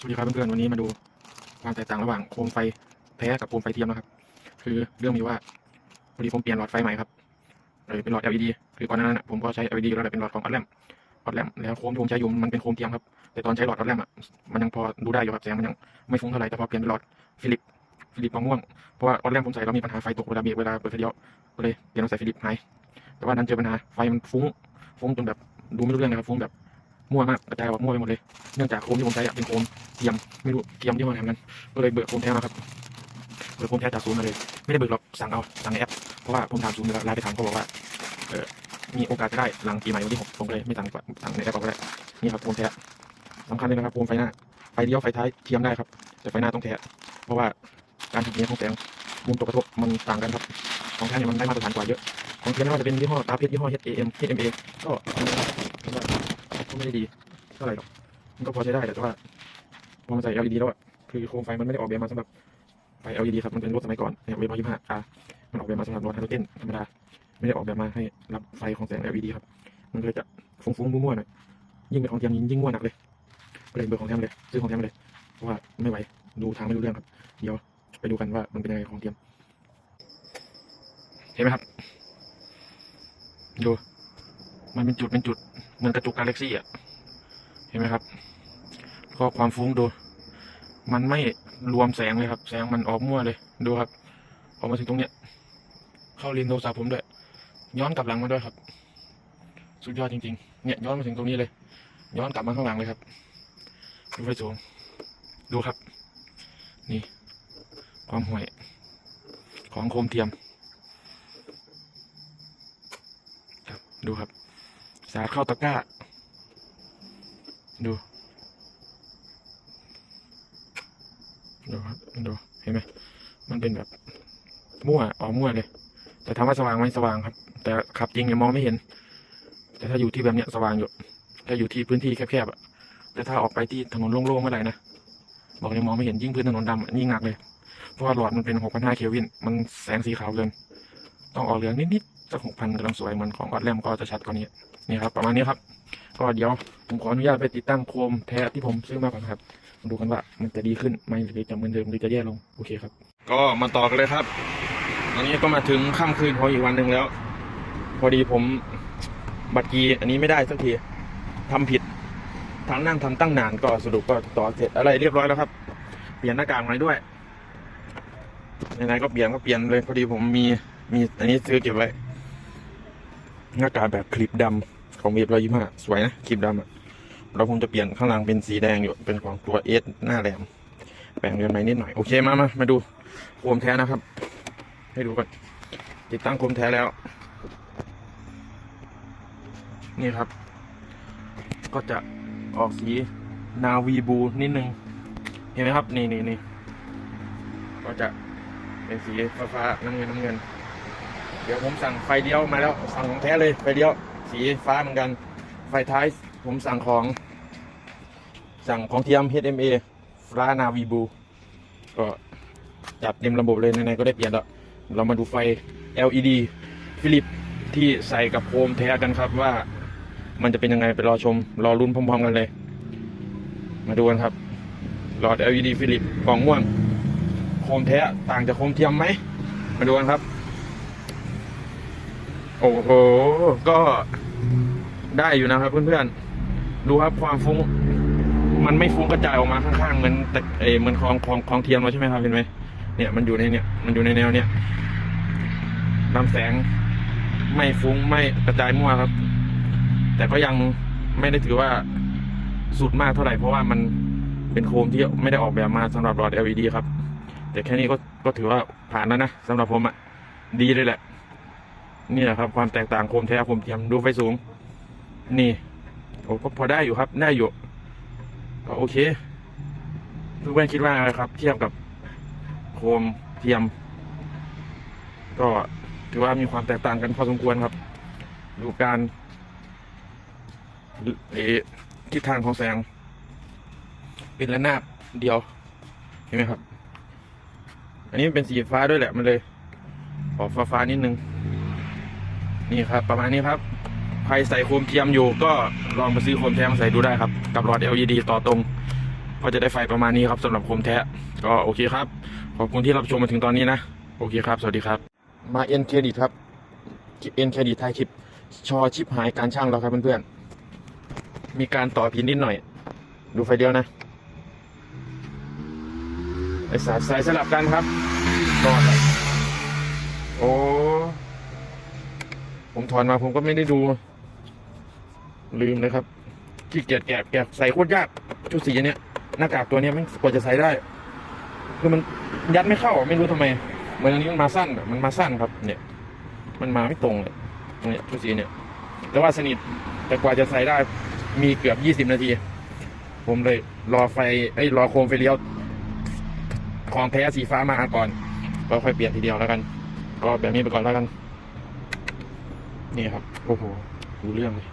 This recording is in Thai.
สวัสดีครับเพื่อนๆวันนี้มาดูความแตกต่างระหว่างโคมไฟแท้กับโคมไฟเทียมนะครับ คือเรื่องมีว่าพอดีผมเปลี่ยนหลอดไฟใหม่ครับเลยเป็นหลอด LED คือก่อนหนานั้นผมก็ใช้ LED แล้วแต่เป็นหลอดของอัลแลมอัลแลมแล้วโคมที่ผมใช้อยู่มันเป็นโคมเทียมครับแต่ตอนใช้หลอดอัลแลมอะมันยังพอดูได้อยู่ครับแสงมันยังไม่ฟุ้งเท่าไหร่แต่พอเปลี่ยนเป็นหลอดฟิลิปฟิลิปมะม่วงเพราะว่าอัลแลมผมใส่แล้วมีปัญหาไฟตกเวลาเบรกเวลาเปิดไฟเลี้ยวก็เลยเปลี่ยนมาใส่ฟิลิปหายแต่ว่านั้นเจอปัญหาไฟมันฟุ้งฟุ้งจนแบบดูไม่รู้เรื่องเลยครับฟุ้งแบบ มั่วมากกระจายออกมั่วไปหมดเลย เนื่องจากโคมที่ผมใช้เป็นโคมเทียมไม่รู้เทียมที่ห้อไหนมือนกันก็เลยเบิกโคมแท้มาครับเบิกโคมแท้จากศูนย์มาเลย ไม่ได้เบิกหรอกสั่งเอาสั่งในแอปเพราะว่าผมถามศูนย์แล้วไลน์ไปถามเขาบอกว่าเออมีโอกาสจะได้หลังปีใหม่วันที่หกผมเลยไม่สั่งดีกว่าสั่งในแอปเอาก็ได้นี่ครับโคมแท้สำคัญเลยนะครับโคมไฟหน้าไฟเลี้ยวไฟท้ายเทียมได้ครับแต่ไฟหน้าต้องแท้เพราะว่าการทำเนี้ยของแสงมุมตกกระทบมันต่างกันครับของแท้เนี่ยมันได้มาตรฐานกว่าเยอะของเทียมไม่ว่าจะเป็นยี่ห้อตาเพชรยี่ห้อ HAM HMA ก็ ไม่ได้ดีเท่าไหร่หรอกมันก็พอใช้ได้แต่ว่าพอมาใส่ LED แล้วอะคือโคมไฟมันไม่ได้ออกแบบมาสำหรับไฟ LED ครับมันเป็นรถสมัยก่อนเนี่ยเวฟร้อยยี่ห้าอามันออกแบบมาสำหรับรถไฮโดรเจนธรรมดาไม่ได้ออกแบบมาให้รับไฟของแสง LED ครับ มันเลยจะฟุ้งๆมั่วๆหน่อยยิ่งเป็นของเทียมยิ่งมั่วหนักเลยก็เลยเบอร์ของแถมเลยซื้อของแถมเลยเพราะว่าไม่ไหวดูทางไม่รู้เรื่องครับ เดี๋ยวไปดูกันว่ามันเป็นยังไงของเทียมเห็นไหมครับดูมันเป็นจุดเป็นจุด เหมือนกระจุกกาแล็กซี่อะ เห็นไหมครับ ก็ความฟุ้งดู มันไม่รวมแสงเลยครับ แสงมันออกมั่วเลย ดูครับ ออกมาถึงตรงเนี้ย เข้าเลนโทรศัพท์ผมด้วย ย้อนกลับหลังมาด้วยครับ สุดยอดจริงๆ เนี่ยย้อนมาถึงตรงนี้เลย ย้อนกลับมาข้างหลังเลยครับ ดูไฟสูง ดูครับ นี่ ความห่วย ของโคมเทียม ครับ ดูครับ สาดเข้าตะกร้า ดู ดูครับดู เห็นไหม มันเป็นแบบ มั่วออกมั่วเลย แต่ถามว่าสว่างไหมสว่างครับ แต่ขับจริงเนี่ยมองไม่เห็น แต่ถ้าอยู่ที่แบบเนี้ยสว่างอยู่ถ้าอยู่ที่พื้นที่แคบๆอะแต่ถ้าออกไปที่ถนนโล่งๆเมื่อไหร่นะ บอกเลยมองไม่เห็นยิ่งพื้นถนนดำยิ่งหนักเลย เพราะว่าหลอดมันเป็น6,500เคลวิน มันแสงสีขาวเกิน ต้องออกเหลืองนิดๆ สัก6,000กำลังสวยเหมือนของออดแลมก็จะชัดกว่านี้นี่ครับประมาณนี้ครับ ก็เดี๋ยวผมขออนุญาตไปติดตั้งโคมแท้ที่ผมซื้อมาก่อนครับดูกันว่ามันจะดีขึ้นไหมหรือจะเหมือนเดิมหรือจะแย่ลงโอเคครับ ก็มาต่อกันเลยครับตอนนี้ก็มาถึงค่ำคืนของอีกวันหนึ่งแล้ว พอดีผมบัตรกีอันนี้ไม่ได้สักทีทำผิดทางนั่งทำตั้งนานก็สรุปก็ต่อเสร็จอะไรเรียบร้อยแล้วครับ เปลี่ยนหน้ากากม่ด้วยไหนๆก็เปลี่ยนก็เปลี่ยนเลยพอดีผมมีมีอันนี้ซื้อเก็บไว้ หน้ากากแบบคลิปดำของเวฟร้อยยี่ห้าสวยนะคลิปดำอะแล้วผมจะเปลี่ยนข้างหลังเป็นสีแดงอยู่เป็นของตัวเอสหน้าแหลมแปลงเรียนใหม่นิดหน่อย โอเคมามามาดูโคมแท้นะครับ ให้ดูก่อนติดตั้งโคมแท้แล้ว นี่ครับ ก็จะออกสีนาวีบูนิดนึง เห็นไหมครับ นี่นี่นี่ก็จะเป็นสีฟ้าฟ้าน้ำเงินน้ำเงิน เดี๋ยวผมสั่งไฟเลี้ยวมาแล้วสั่งของแท้เลยไฟเลี้ยว สีฟ้าเหมือนกัน ไฟท้ายผมสั่งของ สั่งของเทียม HMA ฟลานาวีบูก็จัดเต็มระบบเลยไหนๆก็ได้เปลี่ยนแล้วเรามาดูไฟ LED ฟิลิปที่ใส่กับโคมแท้กันครับว่ามันจะเป็นยังไงไปรอชม รอรุ่นพร้อมๆกันเลย มาดูกันครับ หลอด LED ฟิลิปกล่องม่วง โคมแท้ต่างจากโคมเทียมไหม มาดูกันครับ โอ้โห ก็ได้อยู่นะครับ เพื่อนๆ ดูครับความฟุ้ง มันไม่ฟุ้งกระจายออกมาข้างๆเหมือนแต่เออเหมือนคลองคลองคลองเทียมเราใช่ไหมครับเห็นไหมเนี่ยมันอยู่ในเนี่ย มันอยู่ในแนวเนี่ยลำแสงไม่ฟุ้งไม่กระจายมั่วครับ แต่ก็ยังไม่ได้ถือว่าสุดมากเท่าไหร่เพราะว่ามันเป็นโคมที่ไม่ได้ออกแบบมาสำหรับหลอด LED ครับ แต่แค่นี้ก็ก็ถือว่าผ่านแล้วนะสำหรับผมอะดีเลยแหละ นี่แหละครับความแตกต่างโคมแท้โคมเทียมดูไฟสูง นี่โอ้ก็พอได้อยู่ครับได้อยู่ก็โอเคเพื่อนคิดว่าอะไรครับ เทียบกับโคมเทียม ก็ถือว่ามีความแตกต่างกันพอสมควรครับ ดูการเออทิศทางของแสง เป็นระนาบเดียว เห็นไหมครับ อันนี้เป็นสีฟ้าด้วยแหละมันเลย ออกฟ้าๆนิดนึง นี่ครับ ประมาณนี้ครับ ใครใส่โคมเทียมอยู่ก็ลองมาซื้อโคมแท้มาใส่ดูได้ครับ กับหลอด LED ต่อตรง ก็จะได้ไฟประมาณนี้ครับสำหรับโคมแท้ก็โอเคครับ ขอบคุณที่รับชมมาถึงตอนนี้นะ โอเคครับ สวัสดีครับ มาเอ็นเครดิตครับเอ็นเครดิตท้ายคลิป ชอชิปหายการช่างแล้วครับเพื่อนๆมีการต่อพินนิดหน่อย ดูไฟเดียวนะไอสายสายสลับกันครับต่อครับโอ้ ผมถอนมาผมก็ไม่ได้ดู ลืมเลยครับขี้เกียจแกะแกะใส่โคตรยากชุดสีเนี้ยหน้ากากตัวเนี้ยมันกว่าจะใส่ได้ คือมันยัดไม่เข้าไม่รู้ทำไมเหมือนอันนี้มันมาสั้นมันมาสั้นครับ เนี่ย มันมาไม่ตรงเลยตรงเนี้ยชุดสีเนี่ย แต่ว่าสนิทแต่กว่าจะใส่ได้มีเกือบยี่สิบนาที ผมเลยรอไฟไอ้รอโคมไฟเลี้ยวของแท้สีฟ้ามาก่อน ก็ค่อยเปลี่ยนทีเดียวแล้วกัน ก็แบบนี้ไปก่อนแล้วกัน นี่ครับ โอ้โห รู้เรื่องเลย